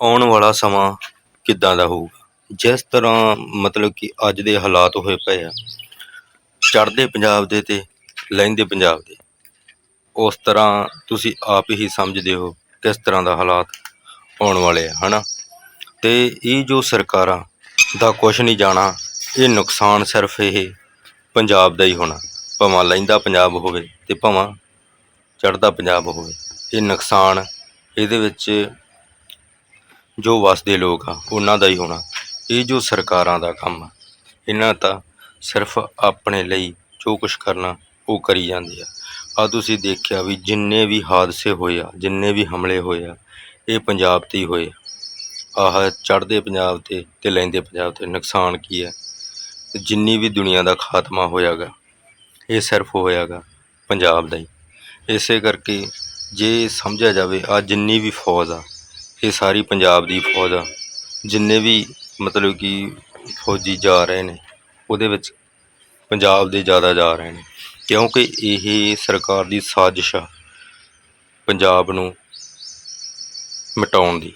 ਆਉਣ ਵਾਲਾ ਸਮਾਂ ਕਿੱਦਾਂ ਦਾ ਹੋਊਗਾ? ਜਿਸ ਤਰ੍ਹਾਂ ਮਤਲਬ ਕਿ ਅੱਜ ਦੇ ਹਾਲਾਤ ਹੋਏ ਪਏ ਆ, ਚੜ੍ਹਦੇ ਪੰਜਾਬ ਦੇ ਤੇ ਲਹਿੰਦੇ ਪੰਜਾਬ ਦੇ, ਉਸ ਤਰ੍ਹਾਂ ਤੁਸੀਂ ਆਪ ਹੀ ਸਮਝਦੇ ਹੋ ਕਿਸ ਤਰ੍ਹਾਂ ਦਾ ਹਾਲਾਤ ਆਉਣ ਵਾਲੇ ਆ, ਹਨਾ? ਤੇ ਇਹ ਜੋ ਸਰਕਾਰਾਂ ਦਾ ਕੁਛ ਨਹੀਂ ਜਾਣਾ, ਇਹ ਨੁਕਸਾਨ ਸਿਰਫ ਇਹ ਪੰਜਾਬ ਦਾ ਹੀ ਹੋਣਾ, ਭਾਵੇਂ ਲਹਿੰਦਾ ਪੰਜਾਬ ਹੋਵੇ ਤੇ ਭਾਵੇਂ ਚੜ੍ਹਦਾ ਪੰਜਾਬ ਹੋਵੇ, ਇਹ ਨੁਕਸਾਨ ਇਹਦੇ ਵਿੱਚ ਜੋ ਵਸਦੇ ਲੋਕ ਆ, ਉਹਨਾਂ ਦਾ ਹੀ ਹੋਣਾ। ਇਹ ਜੋ ਸਰਕਾਰਾਂ ਦਾ ਕੰਮ ਆ, ਇਹਨਾਂ ਤਾਂ ਸਿਰਫ ਆਪਣੇ ਲਈ ਜੋ ਕੁਝ ਕਰਨਾ, ਉਹ ਕਰੀ ਜਾਂਦੇ ਆ। ਆ ਤੁਸੀਂ ਦੇਖਿਆ ਵੀ ਜਿੰਨੇ ਵੀ ਹਾਦਸੇ ਹੋਏ ਆ, ਜਿੰਨੇ ਵੀ ਹਮਲੇ ਹੋਏ ਆ, ਇਹ ਪੰਜਾਬ ਤੇ ਹੀ ਹੋਏ ਆਹ ਚੜ੍ਹਦੇ ਪੰਜਾਬ ਤੇ ਤੇ ਲੈਂਦੇ ਪੰਜਾਬ ਤੇ ਨੁਕਸਾਨ ਕੀ ਹੈ ਜਿੰਨੀ ਵੀ ਦੁਨੀਆ ਦਾ ਖਾਤਮਾ ਹੋਇਆਗਾ, ਇਹ ਸਿਰਫ ਹੋਇਆਗਾ ਪੰਜਾਬ ਦਾ ਹੀ। ਇਸੇ ਕਰਕੇ ਜੇ ਸਮਝਿਆ ਜਾਵੇ ਆ ਜਿੰਨੀ ਵੀ ਫੌਜ ਆ ਇਹ ਸਾਰੀ ਪੰਜਾਬ ਦੀ ਫੌਜ ਆ। ਜਿੰਨੇ ਵੀ ਮਤਲਬ ਕਿ ਫੌਜੀ ਜਾ ਰਹੇ ਨੇ, ਉਹਦੇ ਵਿੱਚ ਪੰਜਾਬ ਦੇ ਜ਼ਿਆਦਾ ਜਾ ਰਹੇ ਨੇ। ਕਿਉਂਕਿ ਇਹ ਸਰਕਾਰ ਦੀ ਸਾਜ਼ਿਸ਼ ਆ ਪੰਜਾਬ ਨੂੰ ਮਿਟਾਉਣ ਦੀ।